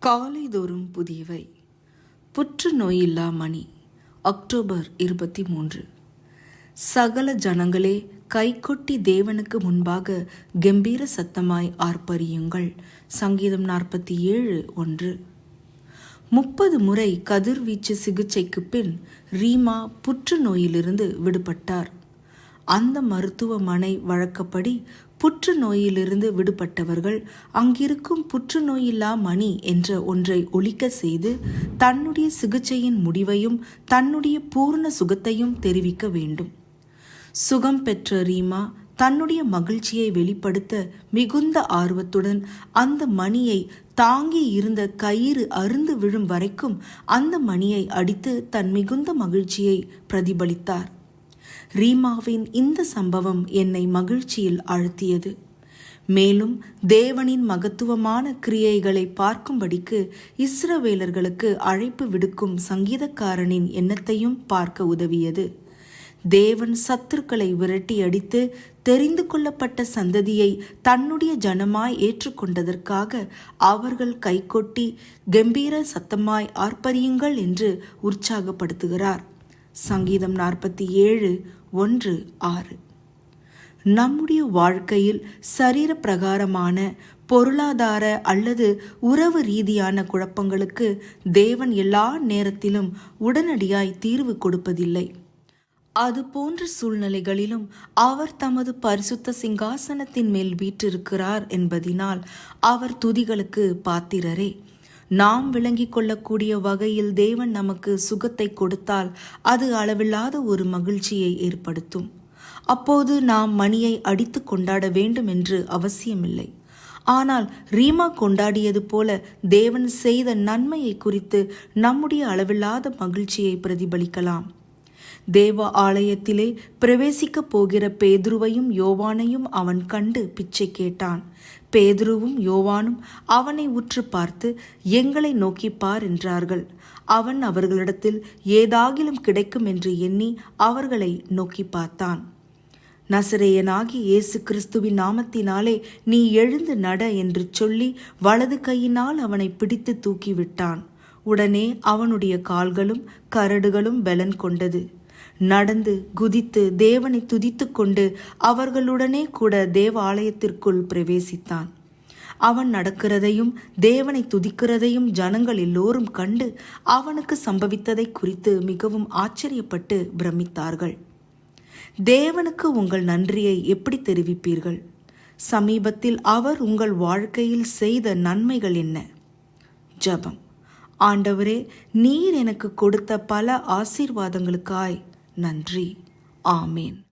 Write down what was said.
காலைதோறும் புதியவை. புற்றுநோயில்லா மணி அக்டோபர் இருபத்தி மூன்று. சகல ஜனங்களே கைகொட்டி தேவனுக்கு முன்பாக கம்பீர சத்தமாய் ஆர்ப்பரியுங்கள். சங்கீதம் நாற்பத்தி ஏழு ஒன்று. முப்பது முறை கதிர்வீச்சு சிகிச்சைக்கு பின் ரீமா புற்றுநோயிலிருந்து விடுபட்டார். அந்த மருத்துவமனை வழக்கப்படி புற்றுநோயிலிருந்து விடுபட்டவர்கள் அங்கிருக்கும் புற்றுநோயில்லா மணி என்ற ஒன்றை ஒழிக்க செய்து தன்னுடைய சிகிச்சையின் முடிவையும் தன்னுடைய பூர்ண சுகத்தையும் தெரிவிக்க வேண்டும். சுகம் பெற்ற ரீமா தன்னுடைய மகிழ்ச்சியை வெளிப்படுத்த மிகுந்த ஆர்வத்துடன் அந்த மணியை தாங்கி இருந்த கயிறு அருந்து விழும் வரைக்கும் அந்த மணியை அடித்து தன் மிகுந்த மகிழ்ச்சியை பிரதிபலித்தார். ரீமாவின் இந்த சம்பவம் என்னை மகிழ்ச்சியில் ஆழ்த்தியது மேலும் தேவனின் மகத்துவமான கிரியைகளை பார்க்கும்படிக்கு இஸ்ரவேலர்களுக்கு அழைப்பு விடுக்கும் சங்கீதக்காரனின் எண்ணத்தையும் பார்க்க உதவியது. தேவன் சத்துருக்களை விரட்டி அடித்து தெரிந்து கொள்ளப்பட்ட சந்ததியை தன்னுடைய ஜனமாய் ஏற்றுக்கொண்டதற்காக அவர்கள் கைகொட்டி கம்பீர சத்தமாய் ஆர்ப்பரியுங்கள் என்று உற்சாகப்படுத்துகிறார். சங்கீதம் நாற்பத்தி ஏழு ஒன்று ஆறு. நம்முடைய வாழ்க்கையில் சரீர பிரகாரமான பொருளாதார அல்லது உறவு ரீதியான குழப்பங்களுக்கு தேவன் எல்லா நேரத்திலும் உடனடியாய் தீர்வு கொடுப்பதில்லை. அது போன்ற சூழ்நிலைகளிலும் அவர் தமது பரிசுத்த சிங்காசனத்தின் மேல் வீற்றிருக்கிறார் என்பதினால் அவர் துதிகளுக்கு பாத்திரரே. நாம் விளங்கிக் கொள்ளக்கூடிய வகையில் தேவன் நமக்கு சுகத்தை கொடுத்தால் அது அளவில்லாத ஒரு மகிழ்ச்சியை ஏற்படுத்தும். அப்போது நாம் மணியை அடித்து கொண்டாட வேண்டும் என்று அவசியமில்லை. ஆனால் ரீமா கொண்டாடியது போல தேவன் செய்த நன்மையை குறித்து நம்முடைய அளவில்லாத மகிழ்ச்சியை பிரதிபலிக்கலாம். தேவ ஆலயத்திலே பிரவேசிக்கப் போகிற பேதுருவையும் யோவானையும் அவன் கண்டு பிச்சை கேட்டான். பேதுருவும் யோவானும் அவனை உற்று பார்த்து எங்களை நோக்கிப்பார் என்றார்கள். அவன் அவர்களிடத்தில் ஏதாகிலும் கிடைக்கும் என்று எண்ணி அவர்களை நோக்கி பார்த்தான். நசரேயனாகி இயேசு கிறிஸ்துவின் நாமத்தினாலே நீ எழுந்து நட என்று சொல்லி வலது கையினால் அவனை பிடித்து தூக்கிவிட்டான் உடனே அவனுடைய கால்களும் கரடுகளும் பலன் கொண்டது. நடந்து குதித்து தேவனை துதித்து கொண்டு அவர்களுடனே கூட தேவாலயத்திற்குள் பிரவேசித்தான். அவன் நடக்கிறதையும் தேவனை துதிக்கிறதையும் ஜனங்கள் எல்லோரும் கண்டு அவனுக்கு சம்பவித்ததை குறித்து மிகவும் ஆச்சரியப்பட்டு பிரமித்தார்கள். தேவனுக்கு உங்கள் நன்றியை எப்படி தெரிவிப்பீர்கள்? சமீபத்தில் அவர் உங்கள் வாழ்க்கையில் செய்த நன்மைகள் என்ன? ஜபம். ஆண்டவரே நீர் எனக்கு கொடுத்த பல ஆசீர்வாதங்களுக்காய். நன்றி. ஆமேன்.